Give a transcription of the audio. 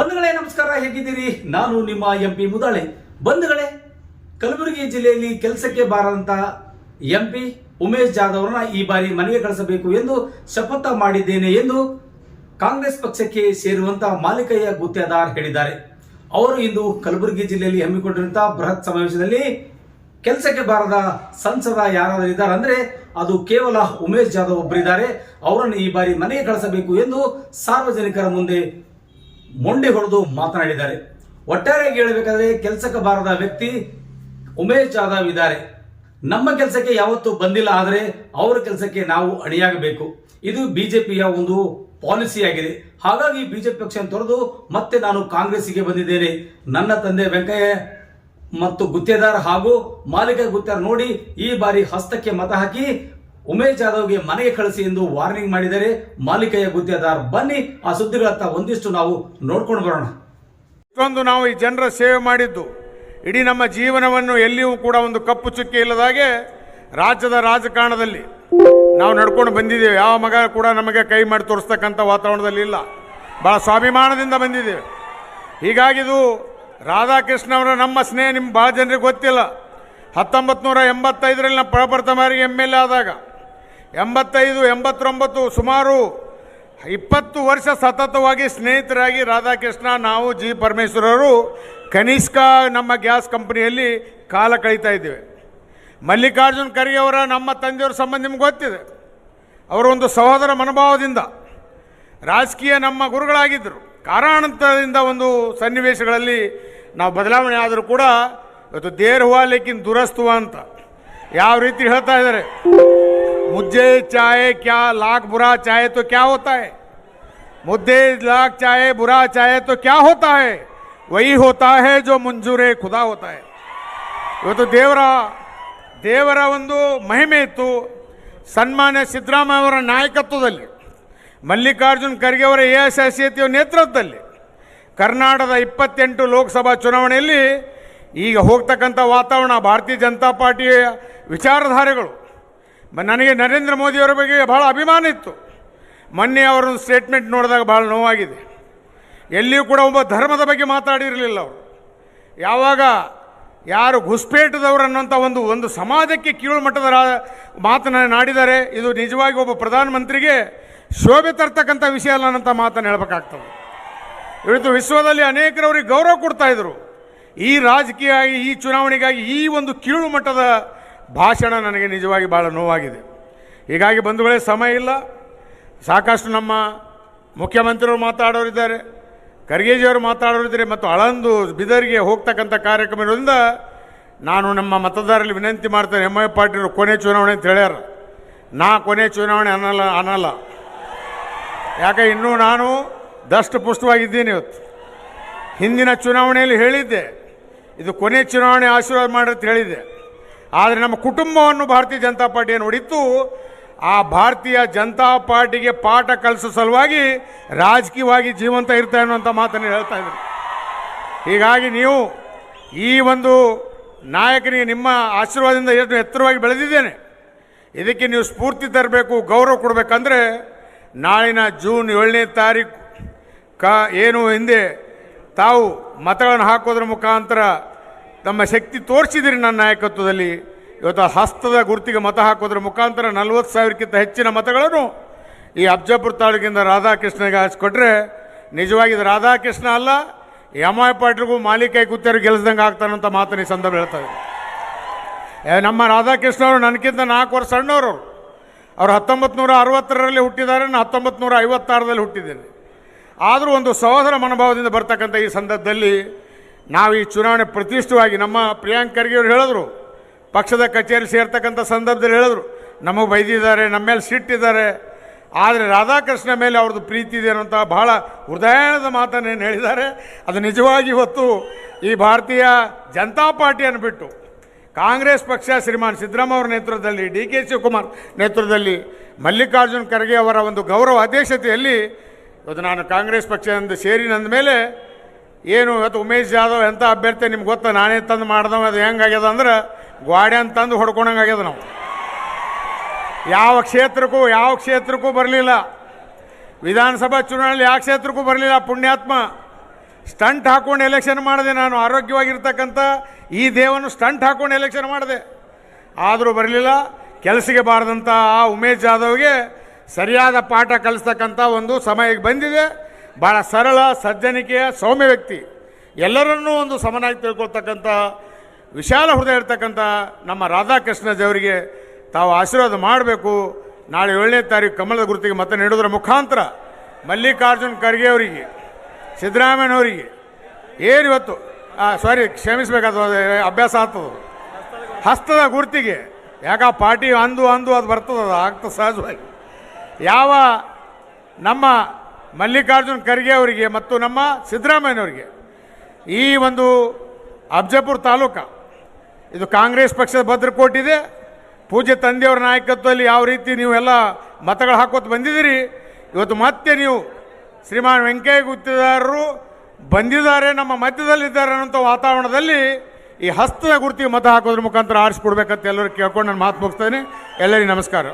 ಬಂಧುಗಳೇ, ನಮಸ್ಕಾರ, ಹೇಗಿದ್ದೀರಿ? ನಾನು ನಿಮ್ಮ ಎಂ ಪಿ ಮುದಾಳೆ. ಬಂಧುಗಳೇ, ಕಲಬುರಗಿ ಜಿಲ್ಲೆಯಲ್ಲಿ ಕೆಲಸಕ್ಕೆ ಬಾರದಂತ ಎಂ ಪಿ ಉಮೇಶ್ ಜಾಧವ್ ಅವರನ್ನ ಈ ಬಾರಿ ಮನೆಗೆ ಕಳಿಸಬೇಕು ಎಂದು ಶಪಥ ಮಾಡಿದ್ದೇನೆ ಎಂದು ಕಾಂಗ್ರೆಸ್ ಪಕ್ಷಕ್ಕೆ ಸೇರುವಂತ ಮಾಲಿಕಯ್ಯ ಗುತ್ತೇದಾರ್ ಹೇಳಿದ್ದಾರೆ. ಅವರು ಇಂದು ಕಲಬುರಗಿ ಜಿಲ್ಲೆಯಲ್ಲಿ ಹಮ್ಮಿಕೊಂಡಿರುವಂತಹ ಬೃಹತ್ ಸಮಾವೇಶದಲ್ಲಿ ಕೆಲಸಕ್ಕೆ ಬಾರದ ಸಂಸದ ಯಾರಾದರೂ ಇದ್ದಾರೆ ಅಂದ್ರೆ ಅದು ಕೇವಲ ಉಮೇಶ್ ಜಾಧವ್ ಒಬ್ಬರಿದ್ದಾರೆ ಅವರನ್ನು ಈ ಬಾರಿ ಮನೆಗೆ ಕಳಿಸಬೇಕು ಎಂದು ಸಾರ್ವಜನಿಕರ ಮುಂದೆ ಮೊಂಡೆ ಹೊಡೆದು ಮಾತನಾಡಿದ್ದಾರೆ. ಒಟ್ಟಾರೆಯಾಗಿ ಹೇಳಬೇಕಾದ್ರೆ ಕೆಲಸಕ್ಕೆ ಬಾರದ ವ್ಯಕ್ತಿ ಉಮೇಶ್ ಜಾಧವ್ ಇದ್ದಾರೆ. ನಮ್ಮ ಕೆಲಸಕ್ಕೆ ಯಾವತ್ತೂ ಬಂದಿಲ್ಲ ಆದರೆ ಅವರ ಕೆಲಸಕ್ಕೆ ನಾವು ಅಣಿಯಾಗಬೇಕು. ಇದು ಬಿಜೆಪಿಯ ಒಂದು ಪಾಲಿಸಿ ಆಗಿದೆ ಹಾಗಾಗಿ ಬಿಜೆಪಿ ಪಕ್ಷ ತೊರೆದು ಮತ್ತೆ ನಾನು ಕಾಂಗ್ರೆಸ್ಸಿಗೆ ಬಂದಿದ್ದೇನೆ. ನನ್ನ ತಂದೆ ವೆಂಕಯ್ಯ ಮತ್ತು ಗುತ್ತೇದಾರ್ ಹಾಗೂ ಮಾಲೀಕ ಗುತ್ತೇದಾರ್ ನೋಡಿ ಈ ಬಾರಿ ಹಸ್ತಕ್ಕೆ ಮತ ಹಾಕಿ ಉಮೇಶ್ ಜಾಧವ್ಗೆ ಮನೆಗೆ ಕಳಿಸಿ ಎಂದು ವಾರ್ನಿಂಗ್ ಮಾಡಿದರೆ ಮಾಲೀಕಯ್ಯ ಗುತ್ತೇದಾರ್ ಬನ್ನಿ, ಆ ಸುದ್ದಿಗಳತ್ತ ಒಂದಿಷ್ಟು ನಾವು ನೋಡ್ಕೊಂಡು ಬರೋಣ. ಇಷ್ಟೊಂದು ನಾವು ಈ ಜನರ ಸೇವೆ ಮಾಡಿದ್ದು. ಇಡೀ ನಮ್ಮ ಜೀವನವನ್ನು ಎಲ್ಲಿಯೂ ಕೂಡ ಒಂದು ಕಪ್ಪು ಚುಕ್ಕೆ ಇಲ್ಲದಾಗೆ ರಾಜ್ಯದ ರಾಜಕಾರಣದಲ್ಲಿ ನಾವು ನಡ್ಕೊಂಡು ಬಂದಿದ್ದೇವೆ. ಯಾವ ಮಗ ಕೂಡ ನಮಗೆ ಕೈ ಮಾಡಿ ತೋರಿಸ್ತಕ್ಕಂಥ ವಾತಾವರಣದಲ್ಲಿ ಇಲ್ಲ. ಭಾಳ ಸ್ವಾಭಿಮಾನದಿಂದ ಬಂದಿದ್ದೇವೆ. ಹೀಗಾಗಿದು ರಾಧಾಕೃಷ್ಣ ಅವರ ನಮ್ಮ ಸ್ನೇಹ ನಿಮ್ಮ ಭಾಳ ಜನರಿಗೆ ಗೊತ್ತಿಲ್ಲ. ಹತ್ತೊಂಬತ್ತು ನೂರ ಎಂಬತ್ತೈದರಲ್ಲಿ ನಾವು ಪ್ರಪ್ರಥಮ ಎಂ ಎಲ್ ಎ ಆದಾಗ ಎಂಬತ್ತೈದು, ಎಂಬತ್ತೊಂಬತ್ತು, ಸುಮಾರು ಇಪ್ಪತ್ತು ವರ್ಷ ಸತತವಾಗಿ ಸ್ನೇಹಿತರಾಗಿ ರಾಧಾಕೃಷ್ಣ, ನಾವು ಜಿ ಪರಮೇಶ್ವರರು ಕನಿಷ್ಕ ನಮ್ಮ ಗ್ಯಾಸ್ ಕಂಪನಿಯಲ್ಲಿ ಕಾಲ ಕಳೀತಾ ಇದ್ದೇವೆ. ಮಲ್ಲಿಕಾರ್ಜುನ್ ಖರ್ಗೆ ಅವರ ನಮ್ಮ ತಂದೆಯವರ ಸಂಬಂಧ ನಿಮ್ಗೆ ಗೊತ್ತಿದೆ. ಅವರ ಒಂದು ಸಹೋದರ ಮನೋಭಾವದಿಂದ ರಾಜಕೀಯ ನಮ್ಮ ಗುರುಗಳಾಗಿದ್ದರು. ಕಾರಣಾಂತರದಿಂದ ಒಂದು ಸನ್ನಿವೇಶಗಳಲ್ಲಿ ನಾವು ಬದಲಾವಣೆ ಆದರೂ ಕೂಡ ಇವತ್ತು ದೇರ್ ಹುವಾ ಲೇಕಿನ್ ದುರಸ್ತುವ ಅಂತ ಯಾವ ರೀತಿ ಹೇಳ್ತಾ ಇದ್ದಾರೆ. मुझे चाहे क्या लाख बुरा चाहे तो क्या होता है मुद्दे लाख चाहे बुरा चाहे तो क्या होता है वही होता है जो ಮಂಜೂರೆ ಖುದಾ ಹೋತಾ है ಇವತ್ತು ದೇವರ ದೇವರ ಒಂದು ಮಹಿಮೆ ಇತ್ತು ಸನ್ಮಾನ್ಯ ಸಿದ್ದರಾಮಯ್ಯ ಅವರ ನಾಯಕತ್ವದಲ್ಲಿ ಮಲ್ಲಿಕಾರ್ಜುನ್ ಖರ್ಗೆ ಅವರ ಎ ಎಸ್ ಐ ಸಿ ನೇತೃತ್ವದಲ್ಲಿ ಕರ್ನಾಟಕದ ಇಪ್ಪತ್ತೆಂಟು ಲೋಕಸಭಾ ಚುನಾವಣೆಯಲ್ಲಿ ಈಗ ಹೋಗ್ತಕ್ಕಂಥ ವಾತಾವರಣ ಭಾರತೀಯ ಜನತಾ ಪಾರ್ಟಿಯ ವಿಚಾರಧಾರೆಗಳು ಮ- ನನಗೆ ನರೇಂದ್ರ ಮೋದಿಯವರ ಬಗ್ಗೆ ಭಾಳ ಅಭಿಮಾನ ಇತ್ತು. ಮೊನ್ನೆ ಅವರೊಂದು ಸ್ಟೇಟ್ಮೆಂಟ್ ನೋಡಿದಾಗ ಭಾಳ ನೋವಾಗಿದೆ. ಎಲ್ಲಿಯೂ ಕೂಡ ಒಬ್ಬ ಧರ್ಮದ ಬಗ್ಗೆ ಮಾತಾಡಿರಲಿಲ್ಲ ಅವರು. ಯಾವಾಗ ಯಾರು ಘುಸ್ಪೇಟದವರು ಅನ್ನೋಂಥ ಒಂದು ಒಂದು ಸಮಾಜಕ್ಕೆ ಕೀಳು ಮಟ್ಟದ ಮಾತನ್ನು ನಾಡಿದ್ದಾರೆ ಇದು ನಿಜವಾಗಿ ಒಬ್ಬ ಪ್ರಧಾನಮಂತ್ರಿಗೆ ಶೋಭೆ ತರ್ತಕ್ಕಂಥ ವಿಷಯ ಅಲ್ಲ ಅನ್ನೋಂಥ ಮಾತನ್ನು ಹೇಳಬೇಕಾಗ್ತದೆ. ಇವತ್ತು ವಿಶ್ವದಲ್ಲಿ ಅನೇಕರವರಿಗೆ ಗೌರವ ಕೊಡ್ತಾಯಿದ್ರು ಈ ರಾಜಕೀಯ, ಈ ಚುನಾವಣೆಗಾಗಿ ಈ ಒಂದು ಕೀಳು ಮಟ್ಟದ ಭಾಷಣ ನನಗೆ ನಿಜವಾಗಿ ಭಾಳ ನೋವಾಗಿದೆ. ಹೀಗಾಗಿ ಬಂಧುಗಳೇ, ಸಮಯ ಇಲ್ಲ. ಸಾಕಷ್ಟು ನಮ್ಮ ಮುಖ್ಯಮಂತ್ರಿಯವರು ಮಾತಾಡೋರಿದ್ದಾರೆ, ಖರ್ಗೆಜಿಯವರು ಮಾತಾಡೋರಿದ್ದಾರೆ, ಮತ್ತು ಅಳಂದು ಬಿದರಿಗೆ ಹೋಗ್ತಕ್ಕಂಥ ಕಾರ್ಯಕ್ರಮ ಇರೋದ್ರಿಂದ ನಾನು ನಮ್ಮ ಮತದಾರರಲ್ಲಿ ವಿನಂತಿ ಮಾಡ್ತೇನೆ ಎಂ ಐ ಪಾಟೀಲ್ ಕೊನೆ ಚುನಾವಣೆ ಅಂತ ಹೇಳ್ಯಾರ. ನಾ ಕೊನೆ ಚುನಾವಣೆ ಅನ್ನಲ್ಲ ಅನ್ನಲ್ಲ. ಯಾಕೆ, ಇನ್ನೂ ನಾನು ದಷ್ಟು ಪುಷ್ಟವಾಗಿದ್ದೀನಿ ಇವತ್ತು. ಹಿಂದಿನ ಚುನಾವಣೆಯಲ್ಲಿ ಹೇಳಿದ್ದೆ, ಇದು ಕೊನೆ ಚುನಾವಣೆ ಆಶೀರ್ವಾದ ಅಂತ ಹೇಳಿದ್ದೆ. ಆದರೆ ನಮ್ಮ ಕುಟುಂಬವನ್ನು ಭಾರತೀಯ ಜನತಾ ಪಾರ್ಟಿ ನೋಡಿತ್ತು? ಆ ಭಾರತೀಯ ಜನತಾ ಪಾರ್ಟಿಗೆ ಪಾಠ ಕಲಿಸೋ ಸಲುವಾಗಿ ರಾಜಕೀಯವಾಗಿ ಜೀವಂತ ಇರ್ತಾ ಅಂತ ಮಾತನ್ನು ಹೇಳ್ತಾ ಇದ್ದೀನಿ ಹೀಗಾಗಿ ನೀವು ಈ ಒಂದು ನಾಯಕನಿಗೆ ನಿಮ್ಮ ಆಶೀರ್ವಾದದಿಂದ ಎಷ್ಟು ಎತ್ತರವಾಗಿ ಬೆಳೆದಿದ್ದೇನೆ. ಇದಕ್ಕೆ ನೀವು ಸ್ಫೂರ್ತಿ ತರಬೇಕು, ಗೌರವ ಕೊಡಬೇಕಂದ್ರೆ ನಾಳಿನ ಜೂನ್ ಏಳನೇ ತಾರೀಕು ಕ ಏನು ಹಿಂದೆ ತಾವು ಮತಗಳನ್ನು ಹಾಕೋದ್ರ ಮುಖಾಂತರ ತಮ್ಮ ಶಕ್ತಿ ತೋರಿಸಿದಿರಿ ನನ್ನ ನಾಯಕತ್ವದಲ್ಲಿ. ಇವತ್ತು ಹಸ್ತದ ಗುರುತಿಗೆ ಮತ ಹಾಕೋದ್ರ ಮುಖಾಂತರ ನಲವತ್ತು ಸಾವಿರಕ್ಕಿಂತ ಹೆಚ್ಚಿನ ಮತಗಳನ್ನು ಈ ಅಬ್ಜಾಪುರ ತಾಲೂಕಿಂದ ರಾಧಾಕೃಷ್ಣಗೆ ಹಾಕಿಸ್ಕೊಟ್ರೆ, ನಿಜವಾಗಿ ಇದು ರಾಧಾಕೃಷ್ಣ ಅಲ್ಲ ಎಂ ಐ ಪಾಟೀಲ್ಗೂ ಮಾಲಿಕೈ ಗೆಲ್ಲಿಸ್ದಂಗೆ ಗೆಲ್ಸ್ದಂಗೆ ಆಗ್ತಾನಂತ ಮಾತನ್ನ ಈ ಸಂದರ್ಭ ಹೇಳ್ತಾರೆ ನಮ್ಮ ರಾಧಾಕೃಷ್ಣ ಅವರು ನನಗಿಂತ ನಾಲ್ಕು ವರ್ಷ ಸಣ್ಣವರು. ಅವರು ಅವ್ರು ಹತ್ತೊಂಬತ್ತು ನೂರ ಅರವತ್ತರಲ್ಲಿ ಹುಟ್ಟಿದ್ದಾರೆ, ನಾನು ಹತ್ತೊಂಬತ್ತು ನೂರ ಐವತ್ತಾರರಲ್ಲಿ ಹುಟ್ಟಿದ್ದೇನೆ. ಆದರೂ ಒಂದು ಸಹೋದರ ಮನೋಭಾವದಿಂದ ಬರ್ತಕ್ಕಂಥ ಈ ಸಂದರ್ಭದಲ್ಲಿ ನಾವು ಈ ಚುನಾವಣೆ ಪ್ರತಿಷ್ಠವಾಗಿ ನಮ್ಮ ಪ್ರಿಯಾಂಕ್ ಖರ್ಗೆ ಅವರು ಹೇಳಿದ್ರು. ಪಕ್ಷದ ಕಚೇರಿ ಸೇರ್ತಕ್ಕಂಥ ಸಂದರ್ಭದಲ್ಲಿ ಹೇಳಿದ್ರು. ನಮಗೆ ಬೈದಿದ್ದಾರೆ, ನಮ್ಮ ಮೇಲೆ ಸಿಟ್ಟಿದ್ದಾರೆ. ಆದರೆ ರಾಧಾಕೃಷ್ಣ ಮೇಲೆ ಅವ್ರದ್ದು ಪ್ರೀತಿ ಇದೆ ಅನ್ನೋಂಥ ಬಹಳ ಹೃದಯದ ಮಾತನ್ನು ಏನು ಹೇಳಿದ್ದಾರೆ. ಅದು ನಿಜವಾಗಿ ಇವತ್ತು ಈ ಭಾರತೀಯ ಜನತಾ ಪಾರ್ಟಿಯನ್ನು ಬಿಟ್ಟು ಕಾಂಗ್ರೆಸ್ ಪಕ್ಷ ಶ್ರೀಮಾನ್ ಸಿದ್ದರಾಮಯ್ಯ ಅವರ ನೇತೃತ್ವದಲ್ಲಿ, ಡಿ ಕೆ ಶಿವಕುಮಾರ್ ನೇತೃತ್ವದಲ್ಲಿ ಮಲ್ಲಿಕಾರ್ಜುನ್ ಖರ್ಗೆ ಅವರ ಒಂದು ಗೌರವ ಅಧ್ಯಕ್ಷತೆಯಲ್ಲಿ ಇವತ್ತು ನಾನು ಕಾಂಗ್ರೆಸ್ ಪಕ್ಷದಿಂದ ಸೇರಿ ನಂದ ಮೇಲೆ ಏನು ಇವತ್ತು ಉಮೇಶ್ ಜಾಧವ್ ಎಂಥ ಅಭ್ಯರ್ಥಿ ನಿಮ್ಗೆ ಗೊತ್ತಾ? ನಾನೇ ತಂದು ಮಾಡ್ದವ, ಅದು ಹೆಂಗಾಗ್ಯದ ಅಂದ್ರೆ ಅಂತ ತಂದು ಹೊಡ್ಕೊಂಡಂಗೆ ಆಗ್ಯದ ನಾವು. ಯಾವ ಕ್ಷೇತ್ರಕ್ಕೂ ಯಾವ ಕ್ಷೇತ್ರಕ್ಕೂ ಬರಲಿಲ್ಲ. ವಿಧಾನಸಭಾ ಚುನಾವಣೆಯಲ್ಲಿ ಯಾವ ಕ್ಷೇತ್ರಕ್ಕೂ ಬರಲಿಲ್ಲ. ಪುಣ್ಯಾತ್ಮ, ಸ್ಟಂಟ್ ಹಾಕೊಂಡು ಎಲೆಕ್ಷನ್ ಮಾಡಿದೆ ನಾನು. ಆರೋಗ್ಯವಾಗಿರ್ತಕ್ಕಂಥ ಈ ದೇವನು ಸ್ಟಂಟ್ ಹಾಕೊಂಡು ಎಲೆಕ್ಷನ್ ಮಾಡಿದೆ. ಆದರೂ ಬರಲಿಲ್ಲ. ಕೆಲಸಕ್ಕೆ ಬಾರದಂಥ ಆ ಉಮೇಶ್ ಜಾಧವ್ಗೆ ಸರಿಯಾದ ಪಾಠ ಕಲಿಸ್ತಕ್ಕಂಥ ಒಂದು ಸಮಯಕ್ಕೆ ಬಂದಿದೆ. ಭಾಳ ಸರಳ, ಸಜ್ಜನಿಕೆಯ, ಸೌಮ್ಯ ವ್ಯಕ್ತಿ. ಎಲ್ಲರನ್ನೂ ಒಂದು ಸಮನಾಗಿ ತಿಳ್ಕೊಳ್ತಕ್ಕಂಥ, ವಿಶಾಲ ಹೃದಯ ಇರ್ತಕ್ಕಂಥ ನಮ್ಮ ರಾಧಾಕೃಷ್ಣ ದೇವರಿಗೆ ತಾವು ಆಶೀರ್ವಾದ ಮಾಡಬೇಕು. ನಾಳೆ ಏಳನೇ ತಾರೀಕು ಕಮಲದ ಗುರುತಿಗೆ ಮತ ನೀಡೋದ್ರ ಮುಖಾಂತರ ಮಲ್ಲಿಕಾರ್ಜುನ್ ಖರ್ಗೆ ಅವರಿಗೆ ಸಿದ್ದರಾಮಯ್ಯನವರಿಗೆ ಏನು ಇವತ್ತು ಸಾರಿ ಕ್ಷಮಿಸಬೇಕಾದ ಅಭ್ಯಾಸ ಆಗ್ತದೆ ಹಸ್ತದ ಗುರುತಿಗೆ, ಯಾಕೆ ಪಾರ್ಟಿ ಅಂದು ಅಂದು ಅದು ಬರ್ತದೆ ಆಗ್ತದೆ ಸಹಜವಾಗಿ. ಯಾವ ನಮ್ಮ ಮಲ್ಲಿಕಾರ್ಜುನ್ ಖರ್ಗೆ ಅವರಿಗೆ ಮತ್ತು ನಮ್ಮ ಸಿದ್ದರಾಮಯ್ಯನವರಿಗೆ. ಈ ಒಂದು ಅಬ್ಜಪುರ ತಾಲೂಕ, ಇದು ಕಾಂಗ್ರೆಸ್ ಪಕ್ಷದ ಭದ್ರಕೋಟಿದೆ ಪೂಜೆ ತಂದೆಯವರ ನಾಯಕತ್ವದಲ್ಲಿ ಯಾವ ರೀತಿ ನೀವು ಎಲ್ಲ ಮತಗಳು ಹಾಕೋತ ಬಂದಿದ್ದೀರಿ, ಇವತ್ತು ಮತ್ತೆ ನೀವು ಶ್ರೀಮಾನ್ ವೆಂಕಯ್ಯ ಗುತ್ತಿದಾರರು ಬಂದಿದ್ದಾರೆ, ನಮ್ಮ ಮಧ್ಯದಲ್ಲಿದ್ದಾರೆ ಅನ್ನೋಂಥ ವಾತಾವರಣದಲ್ಲಿ ಈ ಹಸ್ತದ ಗುರುತಿಗೆ ಮತ ಹಾಕೋದ್ರ ಮುಖಾಂತರ ಆರಿಸ್ಕೊಡ್ಬೇಕಂತ ಎಲ್ಲರೂ ಕೇಳ್ಕೊಂಡು ನಾನು ಮಾತು ಮುಗಿಸ್ತೇನೆ. ಎಲ್ಲರಿಗೂ ನಮಸ್ಕಾರ.